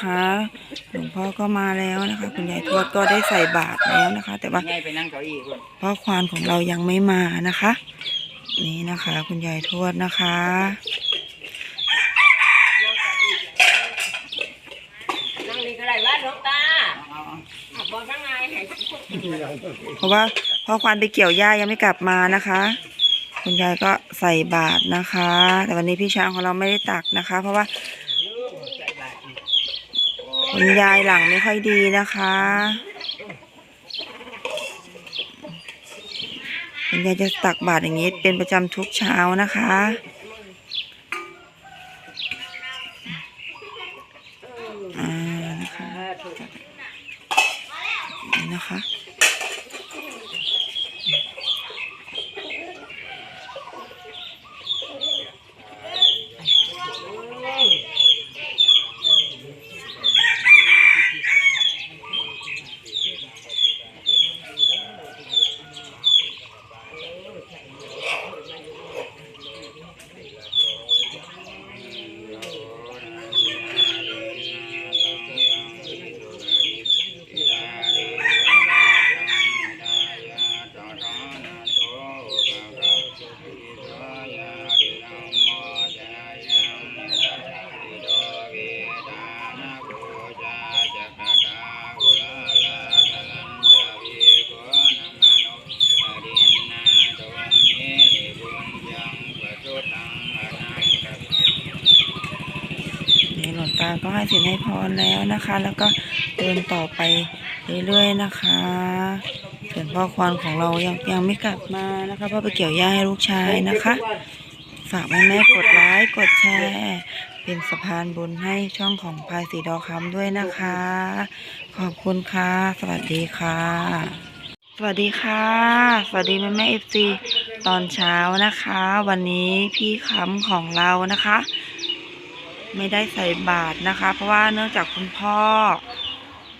นะคะหลวงพ่อก็มาแล้วนะคะ คุณยายทวดก็ได้ใส่บาตรแล้วนะคะ แต่ว่าง่ายไปนั่งเก้าอี้คุณพ่อควานของเรายังไม่มานะคะ นี่นะคะ คุณยายทวดนะคะ นั่งนี่ก็ได้ว่าหลวงตาอะบอกข้างในให้เพราะว่าพ่อควานไปเกี่ยวหญ้ายังไม่กลับมานะคะ คุณยายก็ใส่บาตรนะคะ แต่วันนี้พี่ช้างของเราไม่ได้ตักนะคะ เพราะว่า คุณยายหลังไม่ค่อยดีนะคะคุณยายจะตักบาตรอย่างนี้เป็นประจำทุกเช้านะคะ อ่านะคะนี่นะคะ ตาก็ให้สินให้พรแล้วนะคะ แล้วก็เดินต่อไปเรื่อยๆนะคะส่วนพ่อควานของเรายังยังไม่กลับมานะคะพราะไปเกี่ยวหญ้าให้ลูกชายนะคะ ฝากแม่แม่กดไลค์กดแชร์ เป็นสะพานบุญให้ช่องของพายสีดอคำด้วยนะคะ ขอบคุณค่ะ สวัสดีค่ะ สวัสดีค่ะ สวัสดีแม่แม่เอฟซีตอนเช้านะคะ วันนี้พี่คำของเรานะคะ ไม่ได้ใส่บาตรนะคะ เพราะว่าเนื่องจากคุณพ่อ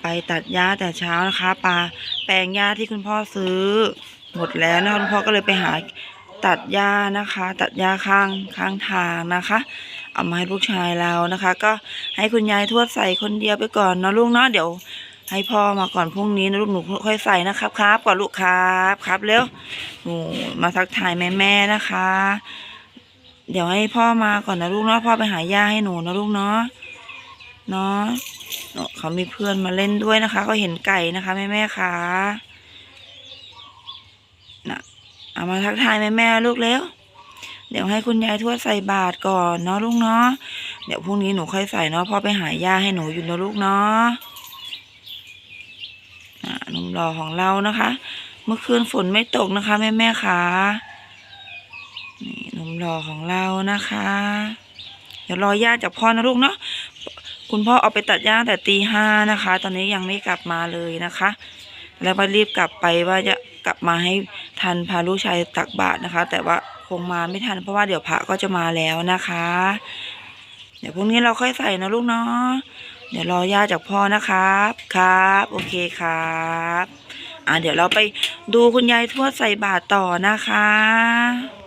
ไปตัดหญ้าแต่เช้านะคะปลาแปลงหญ้าที่คุณพ่อซื้อ หมดแล้วนะคะคุณพ่อก็เลยไปหาตัดหญ้านะคะ ตัดหญ้าข้างข้างทางนะคะ เอามาให้ลูกชายเรานะคะ ก็ให้คุณยายทวดใส่คนเดียวไปก่อนเนาะลูกเนาะเดี๋ยว ให้พ่อมาก่อนพรุ่งนี้นะลูกหนูค่อยใส่นะครับครับก่อนลูกครับครับเร็วหนูมาทักทายแม่แม่นะคะ เดี๋ยวให้พ่อมาก่อนนะลูกเนาะพ่อไปหาย่าให้หนูนะลูกเนาะเนาะเนาะเขามีเพื่อนมาเล่นด้วยนะคะ ก็เห็นไก่นะคะแม่แม่ๆค่ะน่ะเอามาทักทายแม่แม่ๆลูกเร็วเดี๋ยวให้คุณยายทวดใส่บาตรก่อนเนาะลูกเนาะเดี๋ยวพรุ่งนี้หนูค่อยใส่เนาะพ่อไปหาย่าให้หนูอยู่นะลูกเนาะอะหนุ่มหล่อของเรานะคะ เมื่อคืนฝนไม่ตกนะคะแม่แม่ๆค่ะ หล่อของเรานะคะ เดี๋ยวรอย่าจากพ่อนะลูกเนาะคุณพ่อเอาไปตัดหญ้าแต่ตีห้านะคะ ตอนนี้ยังไม่กลับมาเลยนะคะ แล้วก็รีบกลับไปว่าจะกลับมาให้ทันพาลูกชายตักบาตรนะคะ แต่ว่าคงมาไม่ทันเพราะว่าเดี๋ยวพระก็จะมาแล้วนะคะ เดี๋ยวพรุ่งนี้เราค่อยใส่นะลูกเนาะเดี๋ยวรอย่าจากพ่อนะครับครับ โอเคครับอ่าเดี๋ยวเราไปดูคุณยายทวดใส่บาตรต่อนะคะ